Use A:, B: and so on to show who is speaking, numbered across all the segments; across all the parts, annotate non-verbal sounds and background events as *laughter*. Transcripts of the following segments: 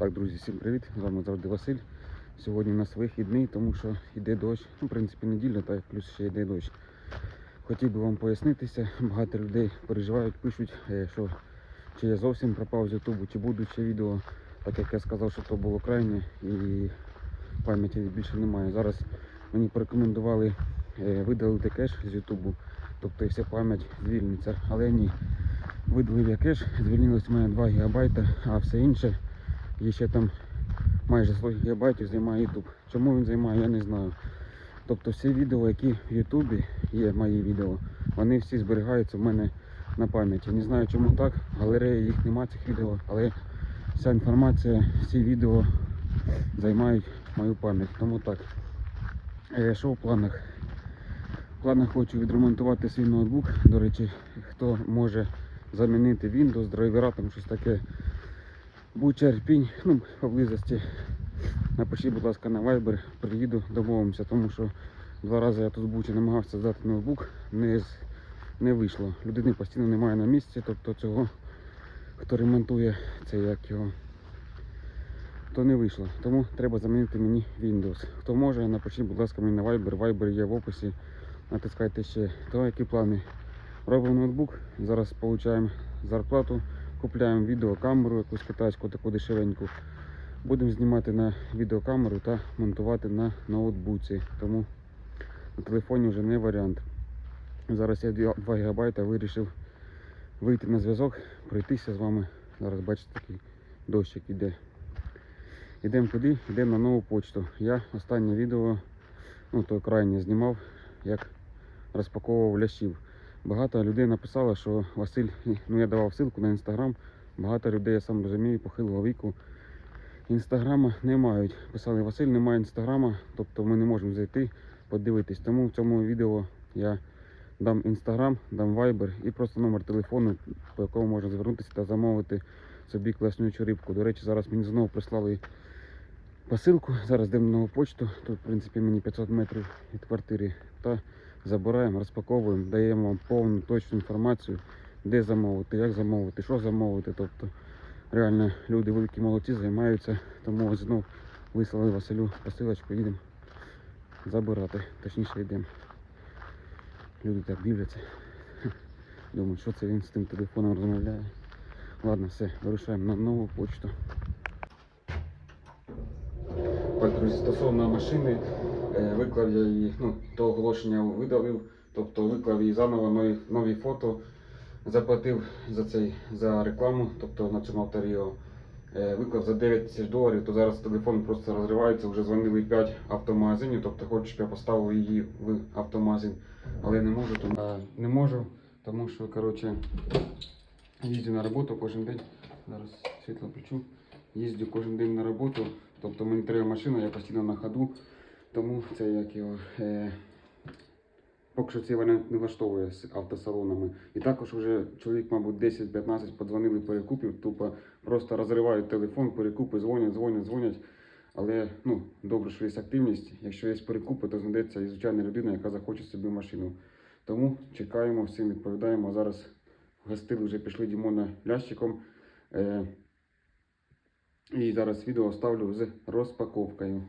A: Так, друзі, всім привіт! З вами завжди Василь. Сьогодні у нас вихідний, тому що йде дощ. Ну, в принципі, неділя, так плюс ще йде дощ. Хотів би вам пояснитися. Багато людей переживають, пишуть, е, що чи я зовсім пропав з Ютубу, чи буду ще відео, так як я сказав, що то було крайнє і пам'яті більше немає. Зараз мені порекомендували е, видалити кеш з Ютубу, тобто вся пам'ять звільниться. Але ні, видалив я кеш, звільнилось у мене 2 ГБ, а все інше. Є ще там майже 100 гігабайтів займає YouTube. Чому він займає, я не знаю. Тобто всі відео, які в Ютубі є, мої відео, вони всі зберігаються в мене на пам'яті. Не знаю чому так, галереї їх нема цих відео, але вся інформація, всі відео займають мою пам'ять. Тому так. Е, Що в планах? В планах хочу відремонтувати свій ноутбук. До речі, хто може замінити Windows, драйвера, там щось таке. Буча Ірпінь, ну, поблизості. Напишіть, будь ласка, на Viber, приїду, домовимося, тому що два рази я тут в Бучі намагався здати ноутбук, не, не вийшло. Людини постійно немає на місці, тобто цього, хто ремонтує це як його, то не вийшло. Тому треба замінити мені Windows. Хто може, напишіть, будь ласка, мені на Viber. Viber є в описі. Натискайте ще. То які плани? Робимо ноутбук, зараз отримуємо зарплату. Купляємо відеокамеру, якусь китайську, таку дешевеньку. Будемо знімати на відеокамеру та монтувати на ноутбуці. Тому на телефоні вже не варіант. Зараз я 2 ГБ вирішив вийти на зв'язок, пройтися з вами. Зараз бачите такий дощик іде. Йдемо куди? Йдемо на нову почту. Я останнє відео, ну то крайнє знімав, як розпаковував лящів. Багато людей написало, що Василь, ну я давав ссылку на інстаграм. Багато людей, я сам розумію, похилого віку. Інстаграма не мають. Писали, Василь, немає інстаграма, тобто ми не можемо зайти, подивитись. Тому в цьому відео я дам інстаграм, дам вайбер і просто номер телефону, по якому можна звернутися та замовити собі класнючу рибку. До речі, зараз мені знову прислали посилку. Зараз йдемо на почту. Тут, в принципі, мені 500 метрів від квартири. Та забираємо, розпаковуємо, даємо вам повну точну інформацію, де замовити, як замовити, що замовити. Тобто реально люди великі молодці займаються, тому ось знов вислали Василю посилочку, їдемо забирати, точніше йдемо. Люди так дивляться. *laughs* Думають, що це він з тим телефоном розмовляє. Ладно, все, вирушаємо на нову почту. Друзі, стосовно машини, виклав я її, ну, то оголошення видалив, тобто виклав її заново нові, нові фото, заплатив за цей за рекламу, тобто на цьому авторіо. Е, Виклав за 9 тисяч доларів, то зараз телефон просто розривається, вже дзвонили 5 автомагазинів, тобто хочу, щоб я поставив її в автомагазин, але не можу, тому, е, не можу, тому що коротше, їздю на роботу кожен день. Зараз світло включу. Їздю кожен день на роботу, тобто мені треба машина, я постійно на ходу, тому це як його. Е, поки що це мене не влаштовує з автосалонами. І також вже чоловік, мабуть, 10-15 подзвонили перекупів, тупо просто розривають телефон, перекупи, дзвонять, дзвонять, дзвонять. Але ну, добре, що є активність. Якщо є перекупи, то знайдеться і звичайна людина, яка захоче собі машину. Тому чекаємо, всім відповідаємо. Зараз гостили вже пішли Дімона лящиком. Е, і зараз відео ставлю з розпаковкою.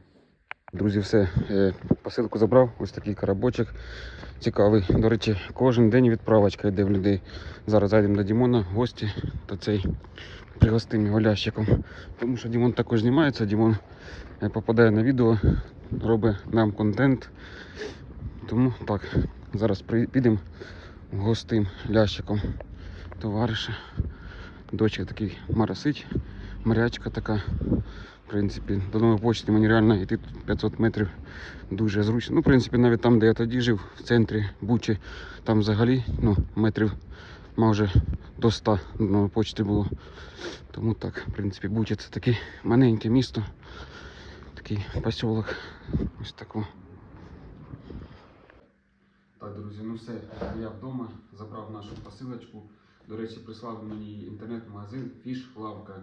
A: Друзі, все, е, посилку забрав, ось такий коробочок цікавий. До речі, кожен день відправочка йде в людей. Зараз зайдемо до Дімона, гості, та цей пригостим його лящиком. Тому що Дімон також знімається, Дімон е, попадає на відео, робить нам контент. Тому так, зараз підемо гостим лящиком товариша. Дочка такий марасить, морячка така. Принципі, до нової почти мені реально йти тут 500 метрів дуже зручно. Ну, в принципі, навіть там, де я тоді жив, в центрі Бучі, там взагалі ну, метрів майже до 100 до нової почти було. Тому так, в принципі, Буча це таке маленьке місто, такий посілок. Ось тако. Так, друзі, ну все, я вдома забрав нашу посилочку. До речі, прислав мені інтернет-магазин Fish Лавка.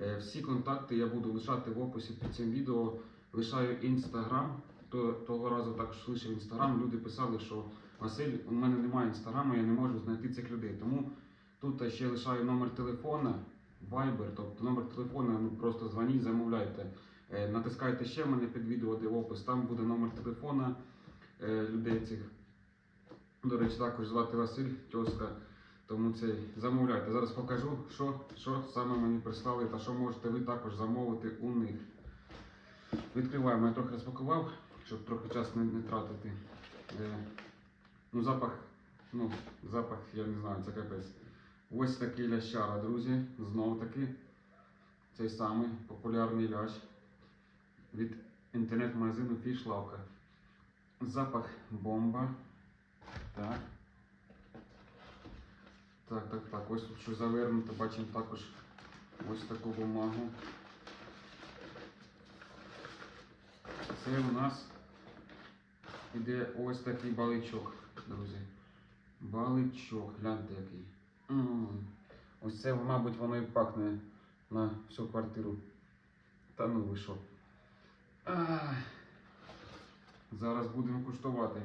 A: Е, Всі контакти я буду лишати в описі під цим відео. Лишаю інстаграм. Того разу також лишив інстаграм. Люди писали, що Василь, у мене немає інстаграму, я не можу знайти цих людей. Тому тут ще лишаю номер телефона. Viber, тобто номер телефону, ну просто дзвоніть, замовляйте. Е, Натискайте ще в мене під відео, де опис, там буде номер телефона е, людей цих. До речі, також звати Василь Тьоска. Тому це замовляйте. Зараз покажу, що, що саме мені прислали та що можете ви також замовити у них. Відкриваємо, я трохи розпакував, щоб трохи часу не, не тратити. Е, ну, запах, ну, запах, я не знаю, це капець. Ось такий лящара, друзі. Знов таки. Цей самий популярний лящ від інтернет-магазину Фішлавка. Запах бомба. Так. Так, так, так. Ось що завернуто, бачимо також ось таку бумагу. Це у нас іде ось такий баличок, друзі. Баличок, гляньте який. Ось це, мабуть, воно і пахне на всю квартиру. Та ну ви що. Зараз будемо куштувати.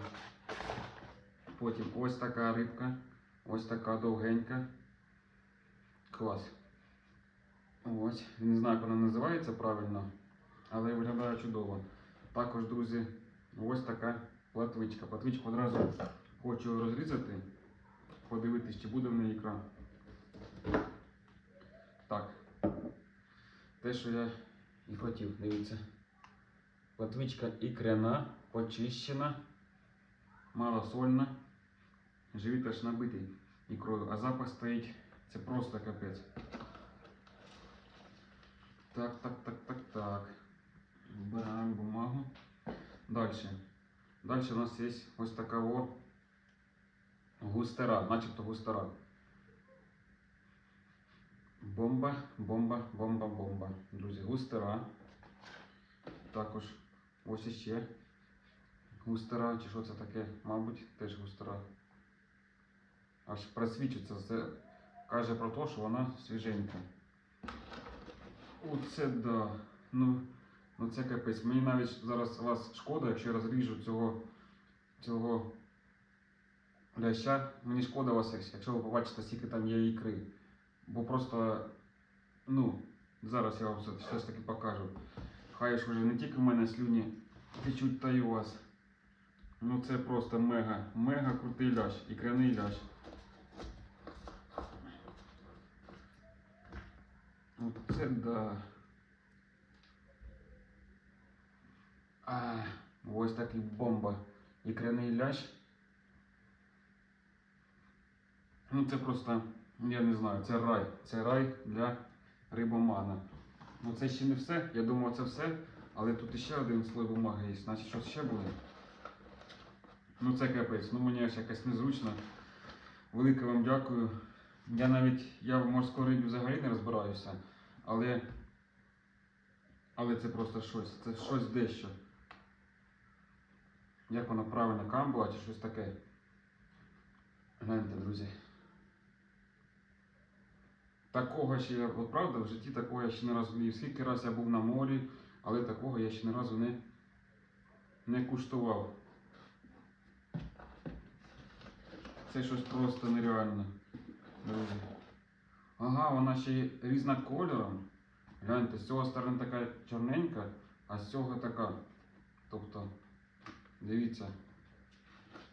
A: Потім ось така рибка, ось така довгенька. Клас. Ось. Не знаю, як вона називається правильно, але виглядає чудово. Також, друзі, ось така платвичка. Платвичку одразу хочу розрізати, подивитись, чи буде в неї ікра. Так. Те, що я і хотів, дивіться. Платвичка ікряна, очищена, малосольна. Живіт аж набитий ікрою, а запах стоїть, це просто капець. Так, так, так, так, так. Вбираємо бумагу. Дальше. Дальше у нас є ось така о густера, начебто густера. Бомба, бомба, бомба, бомба. Друзі, густера. Також ось іще густера, чи що це таке? Мабуть, теж густера. Аж просвічується. Це каже про те, що вона свіженька. Оце да. Ну, ну це капець. Мені навіть зараз вас шкода, якщо я розріжу цього, цього ляща. Мені шкода вас, якщо ви побачите, скільки там є ікри. Бо просто, ну, зараз я вам все, все ж таки покажу. Хай ж вже не тільки в мене слюні течуть, та й у вас. Ну це просто мега, мега крутий лящ, ікряний лящ. Оце да. А, ось такий бомба. Ікряний лящ. Ну це просто, я не знаю, це рай. Це рай для рибомана. Ну це ще не все. Я думав, це все. Але тут іще один слой бумаги є. Значить, щось ще буде. Ну це капець. Ну мені аж якось незручно. Велике вам дякую. Я навіть я в морській рибі взагалі не розбираюся. Але. Але це просто щось. Це щось дещо. Як воно правильно камбула чи щось таке. Гляньте, друзі. Такого ще я, от правда, в житті такого я ще не разу скільки раз я був на морі, але такого я ще не разу не, не куштував. Це щось просто нереально. Друзі. Ага, вона ще різна кольором. Гляньте, з цього сторони така чорненька, а з цього така. Тобто, дивіться.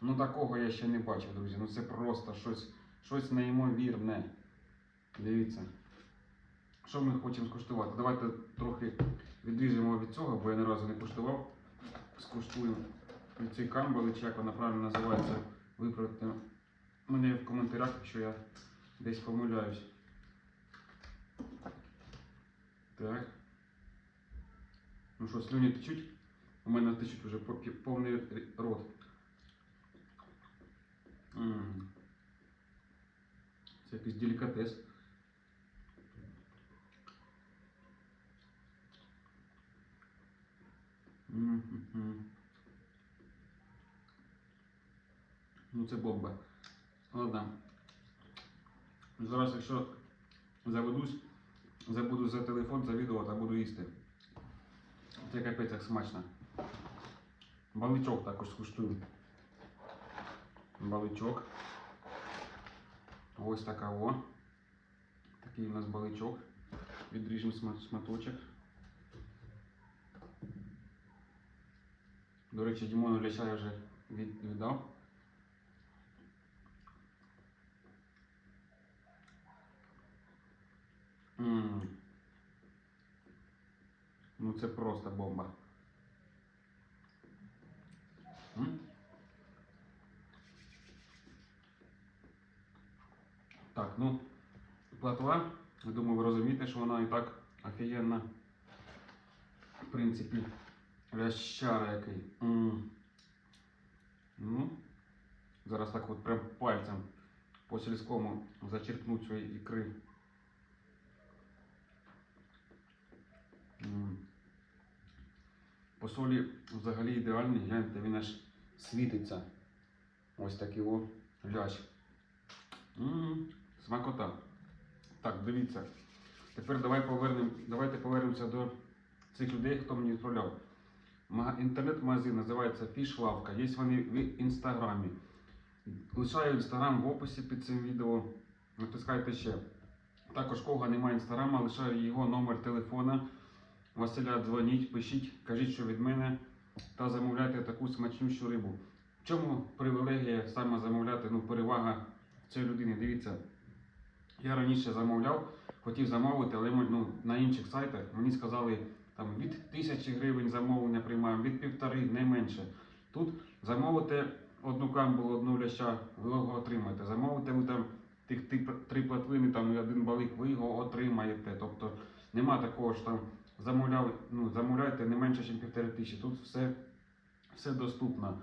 A: Ну такого я ще не бачив, друзі. Ну це просто щось, щось неймовірне. Дивіться. Що ми хочемо скуштувати? Давайте трохи відріжемо від цього, бо я ні разу не куштував. Скуштуємо від цієї камбали, чи як вона правильно називається, виправте мене в коментарях, якщо я десь помиляюсь. Так. Ну що, слюні течуть? У мене течуть вже по- повний рот. М. Це якийсь делікатес. М-м-м. Ну це бомба. Ладно. Зараз, якщо заведусь, забуду за телефон, за відео та буду їсти. Це капець як смачно. Баличок також скуштую. Баличок. Ось така о. Такий у нас баличок. відріжемо шматочок. До речі, Дімону ляща я вже віддав. М. Ну це просто бомба. Так, ну, платва, я думаю, ви розумієте, що вона і так офігенна. В принципі, лящара який. Ну, зараз так от прям пальцем по сільському зачерпнуть свої ікри. М. По солі взагалі ідеальний, гляньте, він аж світиться. Ось такий о лящ. М, Смакота. Так, дивіться. Тепер давай повернем, давайте повернемося до цих людей, хто мені відправляв. Інтернет-магазин називається Фішлавка. Є вони в інстаграмі. Лишаю інстаграм в описі під цим відео. Натискайте ще. Також кого немає інстаграма, лишаю його номер телефона. Василя дзвоніть, пишіть, кажіть, що від мене, та замовляйте таку смачнющу рибу. В чому привілегія саме замовляти, ну, перевага цієї людини? Дивіться, я раніше замовляв, хотів замовити, але ну, на інших сайтах мені сказали там від тисячі гривень замовлення приймаємо, від півтори, не менше. Тут замовите одну камбулу, одну ляща, ви його отримаєте. Замовите ви там тих ти- три платвини, там і один балик, ви його отримаєте. Тобто нема такого ж там замовляв, ну, замовляйте не менше, ніж півтори тисячі. Тут все, все доступно.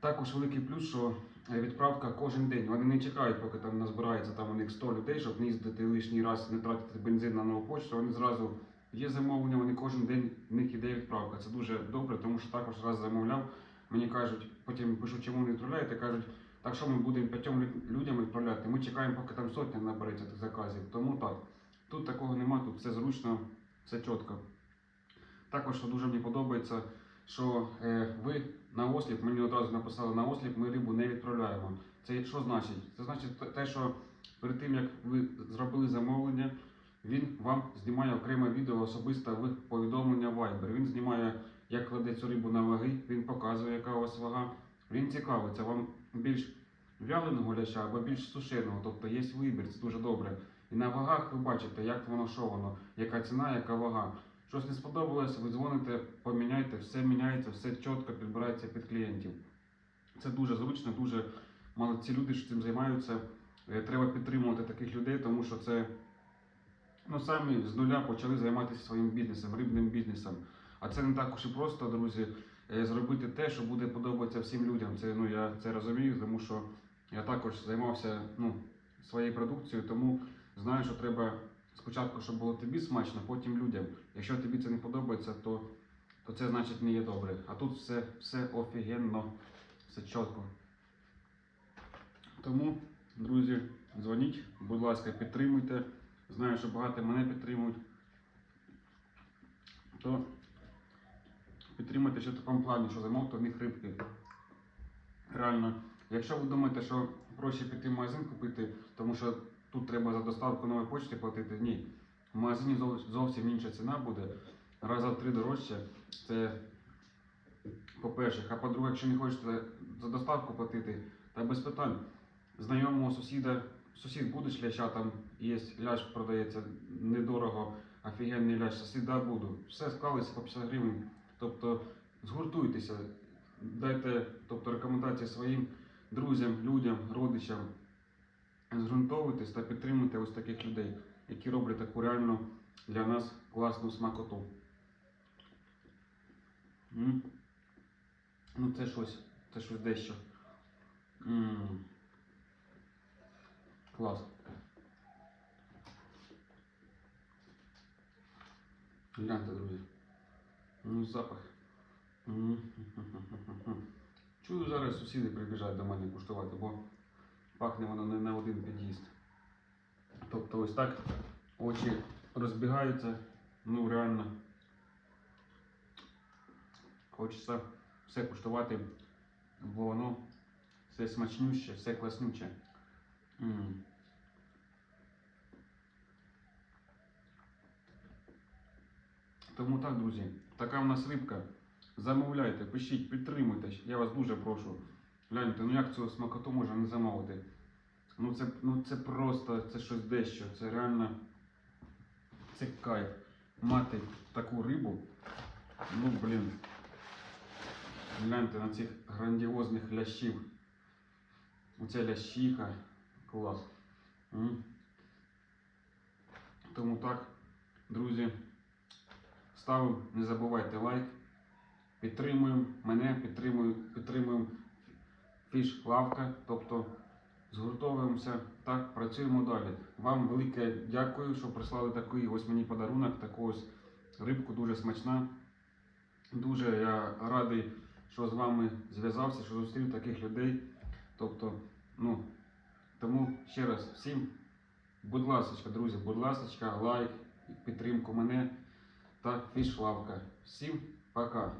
A: Також великий плюс, що е, відправка кожен день. Вони не чекають, поки там назбирається там у них 100 людей, щоб не їздити лишній раз, не тратити бензин на нову почту. Вони зразу є замовлення, вони кожен день в них іде відправка. Це дуже добре, тому що також раз замовляв. Мені кажуть, потім пишу, чому не відправляєте, кажуть, так що ми будемо п'ятьом людям відправляти. Ми чекаємо, поки там сотня набереться тих заказів. Тому так. Тут такого нема, тут все зручно, все чітко. Також що дуже мені подобається, що е, ви на осліп, мені одразу написали на осліп, ми рибу не відправляємо. Це що значить? Це значить те, що перед тим як ви зробили замовлення, він вам знімає окреме відео особисто в повідомлення Viber. Він знімає, як кладе цю рибу на ваги, він показує, яка у вас вага. Він цікавиться вам більш вяленого ляща або більш сушеного, тобто є вибір, це дуже добре. І на вагах ви бачите, як воно, що воно, яка ціна, яка вага. Щось не сподобалось, ви дзвоните, поміняйте, все міняється, все чітко підбирається під клієнтів. Це дуже зручно, дуже молодці люди, що цим займаються. Е, Треба підтримувати таких людей, тому що це ну, самі з нуля почали займатися своїм бізнесом, рибним бізнесом. А це не так уж і просто, друзі, е, зробити те, що буде подобатися всім людям. Це ну я це розумію, тому що я також займався ну, своєю продукцією, тому знаю, що треба спочатку, щоб було тобі смачно, потім людям. Якщо тобі це не подобається, то, то це значить не є добре. А тут все, все офігенно, все чітко. Тому, друзі, дзвоніть, будь ласка, підтримуйте. Знаю, що багато мене підтримують. То підтримуйте ще в такому плані, що замовте в них рибки. Реально, якщо ви думаєте, що проще піти в магазин купити, тому що тут треба за доставку нової почти платити, ні. В магазині зовсім інша ціна буде. Раза в три дорожче. Це по-перше. А по-друге, якщо не хочете за доставку платити, та без питань. Знайомого сусіда, сусід буде ляща, там є лящ продається недорого, офігенний лящ, сусіда буду. Все склалися по 50 гривень. Тобто згуртуйтеся, дайте тобто, рекомендації своїм друзям, людям, родичам. Зґрунтовуйтесь та підтримуйте ось таких людей, які роблять таку реально для нас класну смакоту. М. Ну це щось, це щось дещо. М. Клас. Гляньте, друзі. Ну, запах. *laughs* Чую, зараз сусіди прибіжать до мене куштувати, бо пахне воно не на один під'їзд. Тобто ось так очі розбігаються, ну реально. Хочеться все куштувати, бо воно все смачнюще, все класнюче. М. Тому так, друзі, така в нас рибка. Замовляйте, пишіть, підтримуйте. Я вас дуже прошу. Гляньте, ну як цього смакоту можна не замовити? Ну це, ну це просто, це щось дещо. Це реально це кайф. Мати таку рибу. Ну, блін. Гляньте на цих грандіозних лящів. Оця лящиха. Клас. М. Тому так, друзі, ставимо, не забувайте лайк. Підтримуємо мене, підтримуємо, підтримуємо фіш лавка, тобто згуртовуємося, так, працюємо далі. Вам велике дякую, що прислали такий ось мені подарунок, таку ось рибку дуже смачна. Дуже я радий, що з вами зв'язався, що зустрів таких людей. Тобто, ну, тому ще раз всім, будь ласка, друзі, будь ласка, лайк, підтримку мене та фіш лавка. Всім пока!